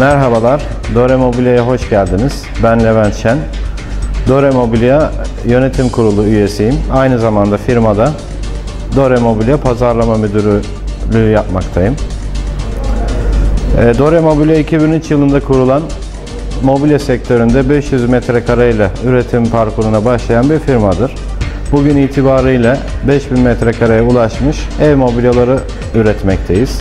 Merhabalar, Dore Mobilya'ya hoş geldiniz. Ben Levent Şen. Dore Mobilya Yönetim Kurulu üyesiyim. Aynı zamanda firmada Dore Mobilya Pazarlama Müdürlüğü yapmaktayım. Ee, Dore Mobilya 2003 yılında kurulan mobilya sektöründe 500 metrekare ile üretim parkuruna başlayan bir firmadır. Bugün itibarıyla 5000 metrekareye ulaşmış ev mobilyaları üretmekteyiz.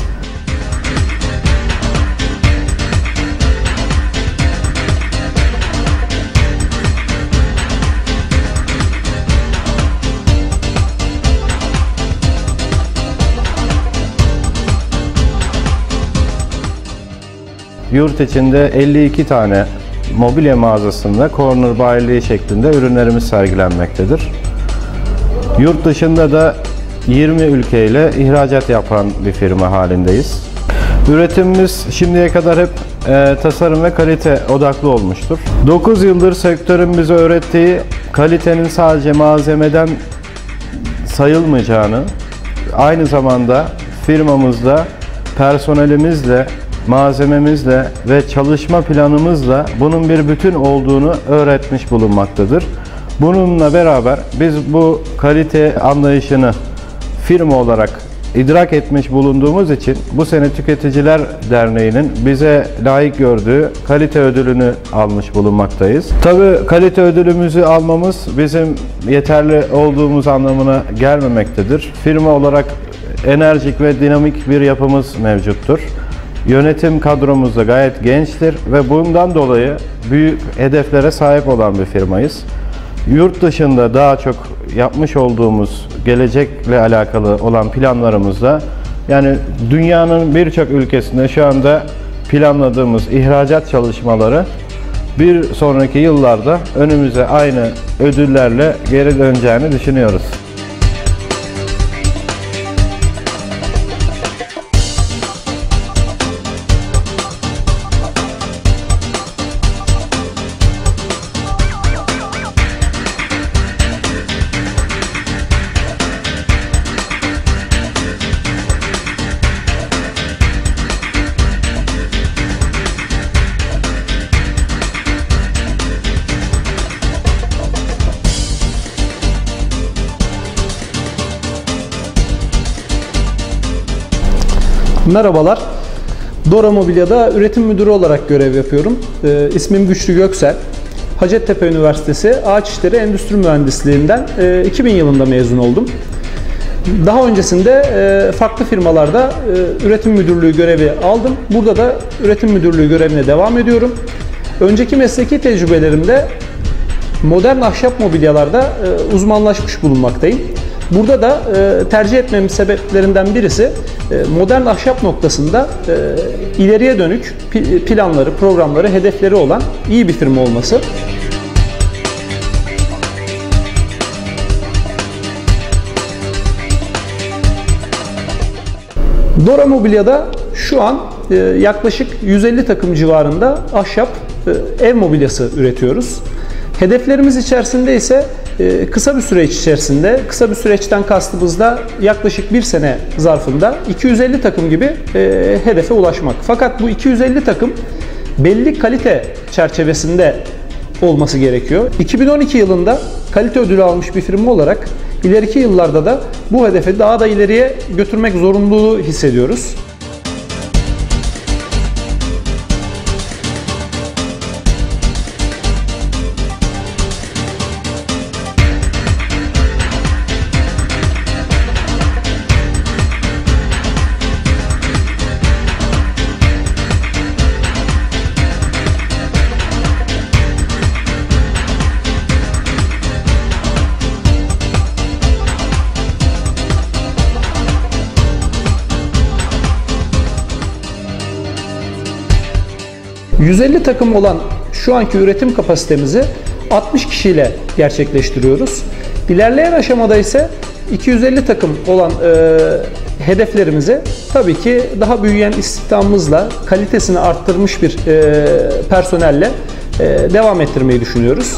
Yurt içinde 52 tane mobilya mağazasında corner bayiliği şeklinde ürünlerimiz sergilenmektedir. Yurt dışında da 20 ülkeyle ihracat yapan bir firma halindeyiz. Üretimimiz şimdiye kadar hep e, tasarım ve kalite odaklı olmuştur. 9 yıldır sektörün bize öğrettiği kalitenin sadece malzemeden sayılmayacağını, aynı zamanda firmamızda personelimizle, malzememizle ve çalışma planımızla bunun bir bütün olduğunu öğretmiş bulunmaktadır. Bununla beraber biz bu kalite anlayışını firma olarak idrak etmiş bulunduğumuz için bu sene Tüketiciler Derneği'nin bize layık gördüğü kalite ödülünü almış bulunmaktayız. Tabii kalite ödülümüzü almamız bizim yeterli olduğumuz anlamına gelmemektedir. Firma olarak enerjik ve dinamik bir yapımız mevcuttur. Yönetim kadromuz da gayet gençtir ve bundan dolayı büyük hedeflere sahip olan bir firmayız. Yurt dışında daha çok yapmış olduğumuz gelecekle alakalı olan planlarımızda yani dünyanın birçok ülkesinde şu anda planladığımız ihracat çalışmaları bir sonraki yıllarda önümüze aynı ödüllerle geri döneceğini düşünüyoruz. Merhabalar. Dora Mobilya'da üretim müdürü olarak görev yapıyorum. Ee, ismim Güçlü Göksel. Hacettepe Üniversitesi Ağaç İşleri Endüstri Mühendisliğinden e, 2000 yılında mezun oldum. Daha öncesinde e, farklı firmalarda e, üretim müdürlüğü görevi aldım. Burada da üretim müdürlüğü görevine devam ediyorum. Önceki mesleki tecrübelerimde modern ahşap mobilyalarda e, uzmanlaşmış bulunmaktayım. Burada da e, tercih etmemin sebeplerinden birisi e, modern ahşap noktasında e, ileriye dönük planları, programları, hedefleri olan iyi bir firma olması. Dora Mobilya'da şu an e, yaklaşık 150 takım civarında ahşap e, ev mobilyası üretiyoruz. Hedeflerimiz içerisinde ise e, kısa bir süreç içerisinde, kısa bir süreçten kastımız da yaklaşık bir sene zarfında 250 takım gibi e, hedefe ulaşmak. Fakat bu 250 takım belli kalite çerçevesinde olması gerekiyor. 2012 yılında kalite ödülü almış bir firma olarak ileriki yıllarda da bu hedefi daha da ileriye götürmek zorunluluğu hissediyoruz. ...150 takım olan şu anki üretim kapasitemizi 60 kişiyle gerçekleştiriyoruz. İlerleyen aşamada ise 250 takım olan e, hedeflerimizi tabii ki daha büyüyen istihdamımızla kalitesini arttırmış bir e, personelle e, devam ettirmeyi düşünüyoruz.